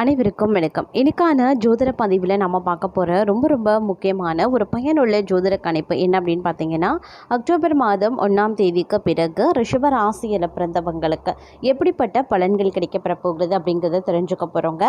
அனைவருக்கும் வணக்கம். இன்னைக்கான ஜோதிட பதிவில் நம்ம பார்க்க போகிற ரொம்ப ரொம்ப முக்கியமான ஒரு பயனுள்ள ஜோதிட கணிப்பு என்ன அப்படின்னு பார்த்தீங்கன்னா அக்டோபர் மாதம் ஒன்றாம் தேதிக்கு பிறகு ரிஷப ராசியில் பிறந்தவங்களுக்கு எப்படிப்பட்ட பலன்கள் கிடைக்கப்பெற போகிறது அப்படிங்கிறத தெரிஞ்சுக்க போகிறோங்க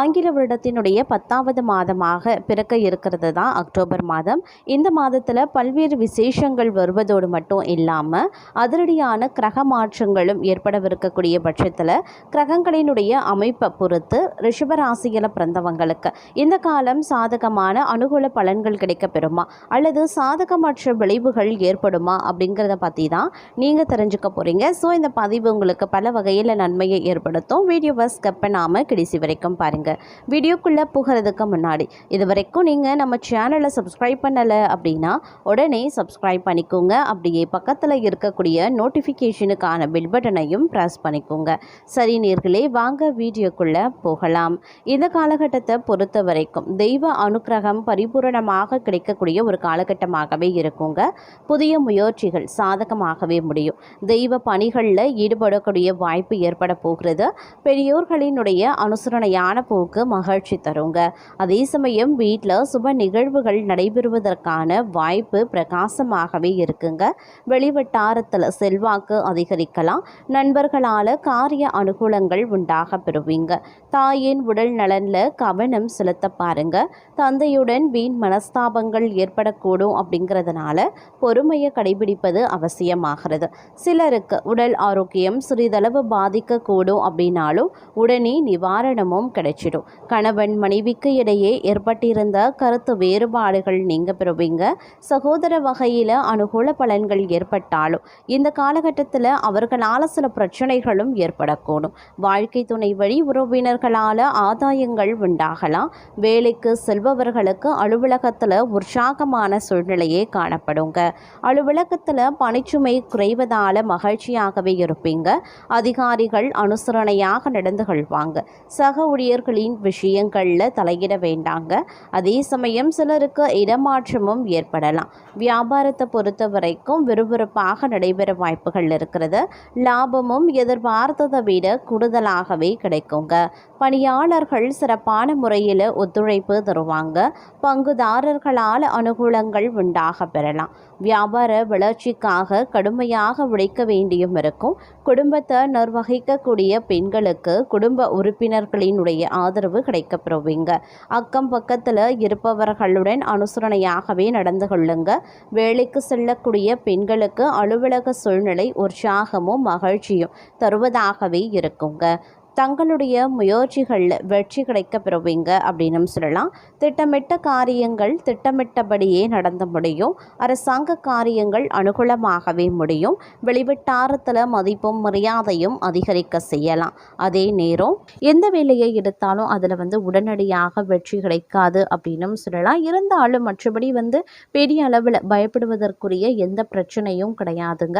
ஆங்கில வருடத்தினுடைய பத்தாவது மாதமாக பிறக்க இருக்கிறது தான் அக்டோபர் மாதம். இந்த மாதத்தில் பல்வேறு விசேஷங்கள் வருவதோடு மட்டும் இல்லாமல் அதிரடியான கிரக மாற்றங்களும் ஏற்படவிருக்கக்கூடிய பட்சத்தில் கிரகங்களினுடைய அமைப்பை பொறுத்து ரிஷபராசியில் பிறந்தவங்களுக்கு. இந்த காலம் சாதகமான அனுகூல பலன்கள் கிடைக்க பெறுமா அல்லது சாதகமற்ற விளைவுகள் ஏற்படுமா? அப்படிங்கிறத பற்றி தான் நீங்கள் தெரிஞ்சுக்க போகிறீங்க ஸோ இந்த பதிவு உங்களுக்கு பல வகையில் நன்மையை ஏற்படுத்தும். வீடியோவை ஸ்கிப் பண்ணாமல் கடைசி வரைக்கும் பாருங்கள் வீடியோக்குள்ளே போகிறதுக்கு முன்னாடி இது வரைக்கும் நீங்கள் நம்ம சேனலை சப்ஸ்கிரைப் பண்ணலை அப்படின்னா உடனே சப்ஸ்கிரைப் பண்ணிக்கோங்க. அப்படியே பக்கத்தில் இருக்கக்கூடிய நோட்டிஃபிகேஷனுக்கான பில் பட்டனையும் ப்ரெஸ் பண்ணிக்கோங்க. சரி நேர்களே வாங்க வீடியோக்குள்ளே போகலாம். இந்த காலகட்டத்தை பொறுத்த வரைக்கும் தெய்வ அனுக்கிரகம் பரிபூரணமாக கிடைக்கக்கூடிய ஒரு காலகட்டமாகவே இருக்குங்க. புதிய முயற்சிகள் சாதகமாகவே முடியும். தெய்வ பணிகளில் ஈடுபடக்கூடிய வாய்ப்பு ஏற்பட போகிறது. பெரியோர்களினுடைய அனுசரணையான போக்கு மகிழ்ச்சி தருங்க. அதே சமயம் வீட்டில் சுப நிகழ்வுகள் நடைபெறுவதற்கான வாய்ப்பு பிரகாசமாகவே இருக்குங்க. வெளிவட்டாரத்தில் செல்வாக்கு அதிகரிக்கலாம். நண்பர்களால் காரிய அனுகூலங்கள் உண்டாக பெறுவீங்க. தாயின் உடல் நலனில் கவனம் செலுத்த பாருங்க. தந்தையுடன் வீண் மனஸ்தாபங்கள் ஏற்படக்கூடும் அப்படிங்கிறதுனால பொறுமையை கடைபிடிப்பது அவசியமாகிறது. சிலருக்கு உடல் ஆரோக்கியம் சிறிதளவு பாதிக்கக்கூடும் அப்படின்னாலும் உடனே நிவாரணமும் கிடைச்சிடும். கணவன் மனைவிக்கு இடையே ஏற்பட்டிருந்த கருத்து வேறுபாடுகள் நீங்க பெறுவீங்க. சகோதர வகையில் அனுகூல பலன்கள் ஏற்பட்டாலும் இந்த காலகட்டத்தில் அவர்களால் சில பிரச்சனைகளும் ஏற்படக்கூடும். வாழ்க்கை துணை வழி உறவினர்களால் ஆதாயங்கள் உண்டாகலாம். வேலைக்கு செல்பவர்களுக்கு அலுவலகத்தில் உற்சாகமான சூழ்நிலையே காணப்படுங்க. அலுவலகத்தில் பணிச்சுமை குறைவதால் மகிழ்ச்சியாகவே இருப்பீங்க. அதிகாரிகள் அனுசரணையாக நடந்து கொள்வாங்க. சக ஊழியர்களின் விஷயங்களில் தலையிட வேண்டாங்க. அதே சமயம் சிலருக்கு இடமாற்றமும் ஏற்படலாம். வியாபாரத்தை பொறுத்த வரைக்கும் விறுவிறுப்பாக நடைபெற வாய்ப்புகள் இருக்கிறது. லாபமும் எதிர்பார்த்ததை விட கூடுதலாகவே கிடைக்குங்க. பொறியாளர்கள் சிறப்பான முறையில் ஒத்துழைப்பு தருவாங்க. பங்குதாரர்களால் அனுகூலங்கள் உண்டாக பெறலாம். வியாபார வளர்ச்சிக்காக கடுமையாக உழைக்க வேண்டியும் இருக்கும். குடும்பத்தை நிர்வகிக்கக்கூடிய பெண்களுக்கு குடும்ப உறுப்பினர்களினுடைய ஆதரவு கிடைக்கப்பெறுவீங்க. அக்கம் பக்கத்தில் இருப்பவர்களுடன் அனுசரணையாகவே நடந்து கொள்ளுங்க. வேலைக்கு செல்லக்கூடிய பெண்களுக்கு அலுவலக சூழ்நிலை உற்சாகமும் மகிழ்ச்சியும் தருவதாகவே இருக்குங்க. தங்களுடைய முயற்சிகளில் வெற்றி கிடைக்க பெறுவீங்க அப்படின்னு சொல்லலாம். திட்டமிட்ட காரியங்கள் திட்டமிட்டபடியே நடந்து முடியும். அரசாங்க காரியங்கள் அனுகூலமாகவே முடியும். வெளிவட்டாரத்தில் மதிப்பும் மரியாதையும் அதிகரிக்க செய்யலாம். அதே நேரம் எந்த வேலையை எடுத்தாலும் அதில் வந்து உடனடியாக வெற்றி கிடைக்காது அப்படின்னும் சொல்லலாம். இருந்தாலும் மற்றபடி வந்து பெரிய அளவில் பயப்படுவதற்குரிய எந்த பிரச்சனையும் கிடையாதுங்க.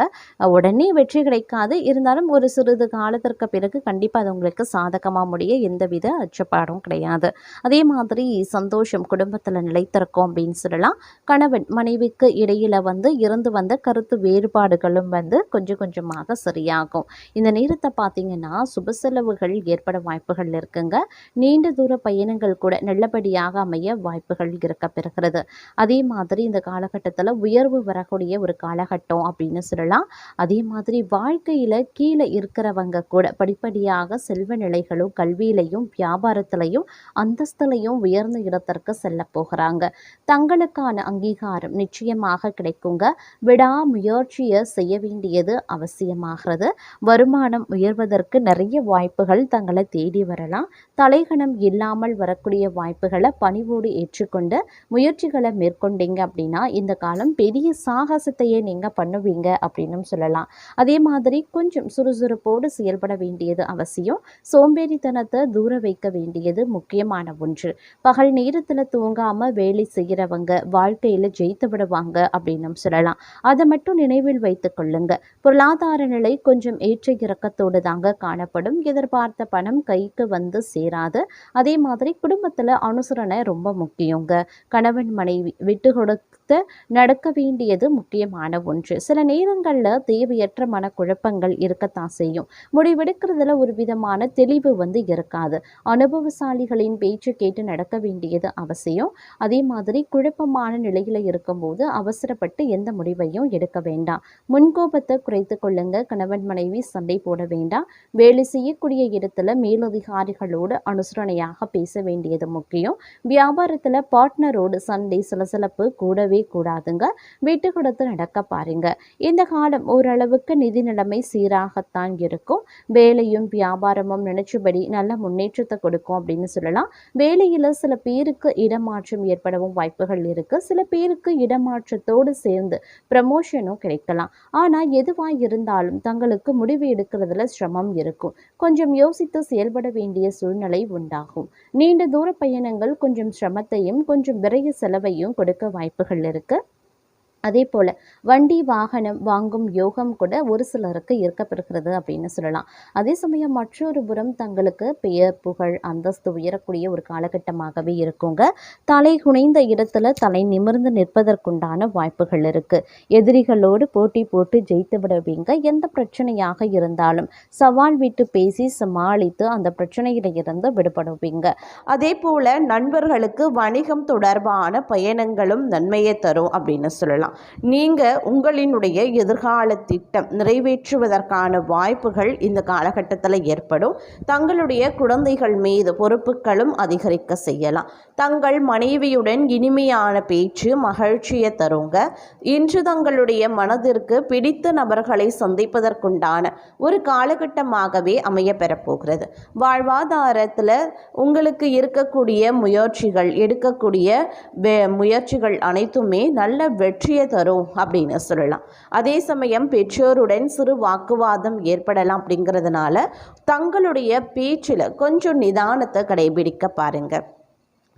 உடனே வெற்றி கிடைக்காது. இருந்தாலும் ஒரு சிறிது காலத்திற்கு பிறகு கண்டிப்பாக அது உங்களுக்கு சாதகமாக முடிய எந்தவித அச்சப்பாடும் கிடையாது. அதே மாதிரி சந்தோஷம் குடும்பத்தில் நிலைத்திருக்கும் அப்படின்னு சொல்லலாம். கணவன் மனைவிக்கு இடையில் வந்து இருந்து வந்த கருத்து வேறுபாடுகளும் வந்து கொஞ்சம் கொஞ்சமாக சரியாகும். இந்த நேரத்தை பார்த்தீங்கன்னா சுப செலவுகள் ஏற்பட வாய்ப்புகள் இருக்குங்க. நீண்ட தூர பயணங்கள் கூட நல்லபடியாக அமைய வாய்ப்புகள் இருக்க பெறுகிறது. அதே மாதிரி இந்த காலகட்டத்தில் உயர்வு வரக்கூடிய ஒரு காலகட்டம் அப்படின்னு சொல்லலாம். அதே மாதிரி வாழ்க்கையில் கீழே இருக்கிறவங்க கூட படிப்படியாக செல்வ நிலைகளும் கல்வியிலையும் வியாபாரத்திலையும் அந்தஸ்துலையும் உயர்ந்த இடத்திற்கு செல்ல போகிறாங்க. தங்களுக்கான அங்கீகாரம் நிச்சயமாக கிடைக்குங்க. விடாமுயற்சியை செய்ய வேண்டியது அவசியமாகிறது. வருமானம் உயர்வதற்கு நிறைய வாய்ப்புகள் தங்களை தேடி வரலாம். தலைகணம் இல்லாமல் வரக்கூடிய வாய்ப்புகளை பணிவோடு ஏற்றுக்கொண்டு முயற்சிகளை மேற்கொண்டீங்க அப்படின்னா இந்த காலம் பெரிய சாகசத்தையே நீங்கள் பண்ணுவீங்க அப்படின்னு சொல்லலாம். அதே மாதிரி கொஞ்சம் சுறுசுறுப்போடு செயல்பட வேண்டியது அவசியம். சோம்பேறித்தனத்தை தூர வைக்க வேண்டியது முக்கியமான ஒன்று. பகல் நேரத்தில் தூங்காமல் வேலை செய்கிறவங்க வாழ்க்கையில் ஜெயித்து விடுவாங்க அப்படின்னு சொல்லலாம். அதை மட்டும் நினைவில் வைத்துக் கொள்ளுங்க. பொருளாதார நிலை கொஞ்சம் ஏற்ற இறக்கத்தோடு தாங்க காணப்படும். எதிர்பார்த்த பணம் கைக்கு வந்து சேராது. அதே மாதிரி குடும்பத்தில் அனுசரணை ரொம்ப முக்கியங்க. கணவன் மனைவி விட்டு கொடுத்து நடக்க வேண்டியது முக்கியமான ஒன்று. சில நேரங்களில் தேவையற்ற மனக்குழப்பங்கள் இருக்கத்தான் செய்யும். முடிவெடுக்கிறதுல ஒரு விதமான விதமான தெளிவு வந்து இருக்காது. அனுபவசாலிகளின் பேச்சு கேட்டு நடக்க வேண்டியது அவசியம். அதே மாதிரி குழப்பமான நிலையில் இருக்கும்போது அவசரப்பட்டு எந்த முடிவையும் எடுக்க வேண்டாம். முன்கோபத்தை குறைத்து கொள்ளுங்க. கணவன் மனைவி சண்டை போட வேண்டாம். வேலை செய்யக்கூடிய இடத்துல மேலதிகாரிகளோடு அனுசரணையாக பேச வேண்டியது முக்கியம். வியாபாரத்தில் பார்ட்னரோடு சண்டை சலசலப்பு கூடவே கூடாதுங்க. விட்டு கொடுத்து நடக்க பாருங்க. இந்த காலம் ஓரளவுக்கு நிதி நிலைமை சீராகத்தான் இருக்கும். வேலையும் வியாபாரம் வியாபாரமும் நினைச்சபடி நல்ல முன்னேற்றத்தை கொடுக்கும் அப்படின்னு சொல்லலாம். வேலையில் சில பேருக்கு இடமாற்றம் ஏற்படவும் வாய்ப்புகள் இருக்கு. சில பேருக்கு இடமாற்றத்தோடு சேர்ந்து ப்ரமோஷனும் கிடைக்கலாம். ஆனால் எதுவாக இருந்தாலும் தங்களுக்கு முடிவு எடுக்கிறதுல சிரமம் இருக்கும். கொஞ்சம் யோசித்து செயல்பட வேண்டிய சூழ்நிலை உண்டாகும். நீண்ட தூர பயணங்கள் கொஞ்சம் சிரமத்தையும் கொஞ்சம் விரைய செலவையும் கொடுக்க வாய்ப்புகள் இருக்கு. அதே போல் வண்டி வாகனம் வாங்கும் யோகம் கூட ஒரு சிலருக்கு இருக்கப்பெறுகிறது அப்படின்னு சொல்லலாம். அதே சமயம் மற்றொரு புறம் தங்களுக்கு பெயர் புகழ் அந்தஸ்து உயரக்கூடிய ஒரு காலகட்டமாகவே இருக்குங்க. தலை குனைந்த இடத்துல தலை நிமிர்ந்து நிற்பதற்குண்டான வாய்ப்புகள் இருக்குது எதிரிகளோடு போட்டி போட்டு ஜெயித்து விடுவீங்க. எந்த பிரச்சனையாக இருந்தாலும் சவால் விட்டு பேசி சமாளித்து அந்த பிரச்சனையில இருந்து விடுபடுவீங்க. அதே போல் நண்பர்களுக்கு வணிகம் தொடர்பான பயணங்களும் நன்மையை தரும் அப்படின்னு சொல்லலாம். நீங்கள் உங்களினுடைய எதிர்கால திட்டம் நிறைவேற்றுவதற்கான வாய்ப்புகள் இந்த காலகட்டத்தில் ஏற்படும். தங்களுடைய குழந்தைகள் மீது பொறுப்புகளும் அதிகரிக்க செய்யலாம். தங்கள் மனைவியுடன் இனிமையான பேச்சு மகிழ்ச்சியை தருங்க. இன்று தங்களுடைய மனதிற்கு பிடித்த நபர்களை சந்திப்பதற்குண்டான ஒரு காலகட்டமாகவே அமைய பெறப்போகிறது. வாழ்வாதாரத்தில் உங்களுக்கு இருக்கக்கூடிய முயற்சிகள் எடுக்கக்கூடிய முயற்சிகள் அனைத்துமே நல்ல வெற்றியை தரும் அப்படின்னு சொல்லலாம். அதே சமயம் பெற்றோருடன் சிறு வாக்குவாதம் ஏற்படலாம் அப்படிங்கிறதுனால தங்களுடைய பேச்சில் கொஞ்சம் நிதானத்தை கடைபிடிக்க பாருங்கள்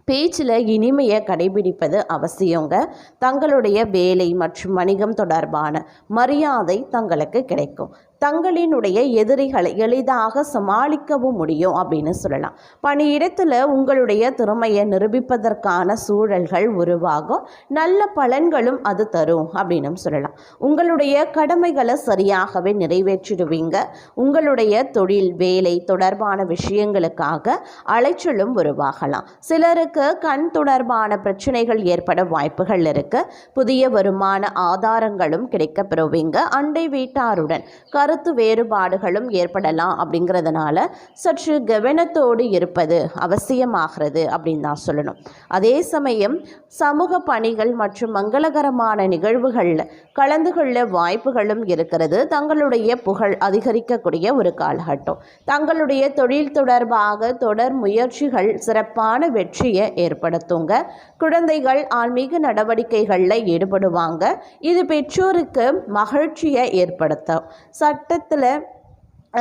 பேச்சில் இனிமையை கடைபிடிப்பது அவசியங்க. தங்களுடைய வேலை மற்றும் வணிகம் தொடர்பான மரியாதை தங்களுக்கு கிடைக்கும். தங்களினுடைய எதிரிகளை எளிதாக சமாளிக்கவும் முடியும் அப்படின்னு சொல்லலாம். பணியிடத்தில் உங்களுடைய திறமையை நிரூபிப்பதற்கான சூழல்கள் உருவாகும். நல்ல பலன்களும் அது தரும் அப்படின்னு சொல்லலாம். உங்களுடைய கடமைகளை சரியாகவே நிறைவேற்றிடுவீங்க. உங்களுடைய தொழில் வேலை தொடர்பான விஷயங்களுக்காக அலைச்சலும் உருவாகலாம். சிலருக்கு கண் தொடர்பான பிரச்சனைகள் ஏற்பட வாய்ப்புகள் இருக்கு. புதிய வருமான ஆதாரங்களும் கிடைக்கப்பெறுவீங்க. அண்டை வீட்டாருடன் கருத்து வேறுபாடுகளும் ஏற்படலாம் அப்படிங்கிறதுனால சற்று கவனத்தோடு இருப்பது அவசியமாகிறது அப்படின்னு தான் சொல்லணும். அதே சமயம் சமூக பணிகள் மற்றும் மங்களகரமான நிகழ்வுகளில் கலந்து கொள்ள வாய்ப்புகளும் இருக்கிறது. தங்களுடைய புகழ் அதிகரிக்கக்கூடிய ஒரு காலகட்டம். தங்களுடைய தொழில் தொடர்பாக தொடர் முயற்சிகள் சிறப்பான வெற்றியை ஏற்படுத்துங்க. குழந்தைகள் ஆன்மீக நடவடிக்கைகளில் ஈடுபடுவாங்க. இது பெற்றோருக்கு மகிழ்ச்சியை ஏற்படுத்தும். சட்டத்தில்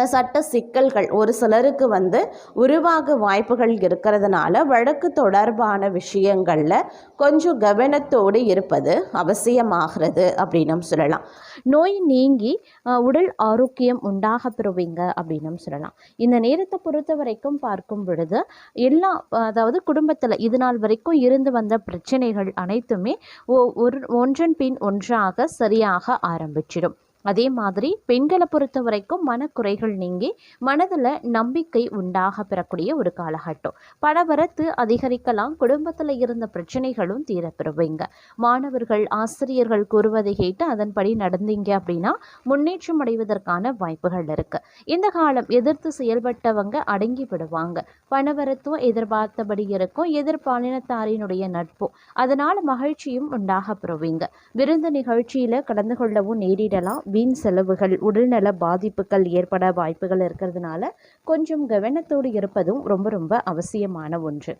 சட்ட சிக்கல்கள் ஒரு சிலருக்கு வந்து உருவாக வாய்ப்புகள் இருக்கிறதுனால வழக்கு தொடர்பான விஷயங்களில் கொஞ்சம் கவனத்தோடு இருப்பது அவசியமாகிறது அப்படின்னு சொல்லலாம். நோய் நீங்கி உடல் ஆரோக்கியம் உண்டாக பெறுவீங்க அப்படின்னும் சொல்லலாம். இந்த நேரத்தை பொறுத்த வரைக்கும் பார்க்கும் பொழுது எல்லா அதாவது குடும்பத்தில் இது நாள் வரைக்கும் இருந்து வந்த பிரச்சனைகள் அனைத்துமே ஒ- ஒரு ஒன்றன் பின் ஒன்றாக சரியாக ஆரம்பிச்சிடும். அதே மாதிரி பெண்களை பொறுத்த வரைக்கும் மனக்குறைகள் நீங்கி மனதில் நம்பிக்கை உண்டாக பெறக்கூடிய ஒரு காலகட்டம். பணவரத்து அதிகரிக்கலாம் குடும்பத்தில் இருந்த பிரச்சனைகளும் தீரப்பெறுவீங்க. மாணவர்கள் ஆசிரியர்கள் கூறுவதை கேட்டு அதன்படி நடந்தீங்க அப்படின்னா முன்னேற்றம் அடைவதற்கான வாய்ப்புகள் இருக்குது இந்த காலம் எதிர்த்து செயல்பட்டவங்க அடங்கி விடுவாங்க பணவரத்தும் எதிர்பார்த்தபடி இருக்கும். எதிர்பாலினத்தாரினுடைய நட்பும் அதனால் மகிழ்ச்சியும் உண்டாக பெறுவீங்க. விருந்து நிகழ்ச்சியில் கலந்து கொள்ளவும் நேரிடலாம். வீண் செலவுகள் உடல்நல பாதிப்புகள் ஏற்பட வாய்ப்புகள் இருக்கிறதுனால கொஞ்சம் கவனத்தோடு இருப்பதும் ரொம்ப ரொம்ப அவசியமான ஒன்று.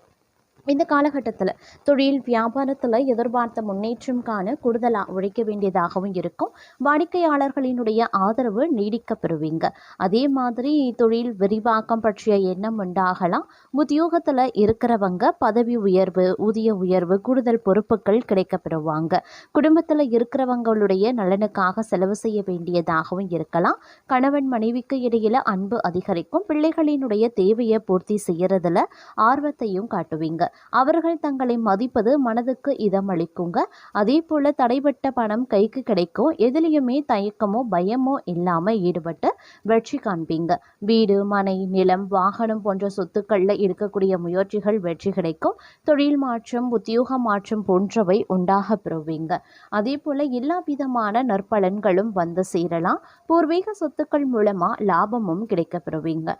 இந்த காலகட்டத்தில் தொழில் வியாபாரத்தில் எதிர்பார்த்த முன்னேற்றம் காண கூடுதலாக உழைக்க வேண்டியதாகவும் இருக்கும். வாடிக்கையாளர்களினுடைய ஆதரவு நீடிக்க பெறுவீங்க. அதே மாதிரி தொழில் விரிவாக்கம் பற்றிய எண்ணம் உண்டாகலாம். உத்தியோகத்தில் இருக்கிறவங்க பதவி உயர்வு ஊதிய உயர்வு கூடுதல் பொறுப்புகள் கிடைக்க பெறுவாங்க. குடும்பத்தில் இருக்கிறவங்களுடைய நலனுக்காக செலவு செய்ய வேண்டியதாகவும் இருக்கலாம். கணவன் மனைவிக்கு இடையில அன்பு அதிகரிக்கும். பிள்ளைகளினுடைய தேவையை பூர்த்தி செய்யறதுல ஆர்வத்தையும் காட்டுவீங்க. அவர்கள் தங்களை மதிப்பது மனதுக்கு இதமளிக்குங்க. அதே போல் தடைபட்ட பணம் கைக்கு கிடைக்கும் எதுலேயுமே தயக்கமோ பயமோ இல்லாமல் ஈடுபட்டு வெற்றி காண்பீங்க. வீடு மனை நிலம் வாகனம் போன்ற சொத்துக்களில் இருக்கக்கூடிய முயற்சிகள் வெற்றி கிடைக்கும். தொழில் மாற்றம் உத்தியோக மாற்றம் போன்றவை உண்டாக பெறுவீங்க. அதே போல் எல்லா விதமான நற்பலன்களும் வந்து சேரலாம். பூர்வீக சொத்துக்கள் மூலமாக லாபமும் கிடைக்க பெறுவீங்க.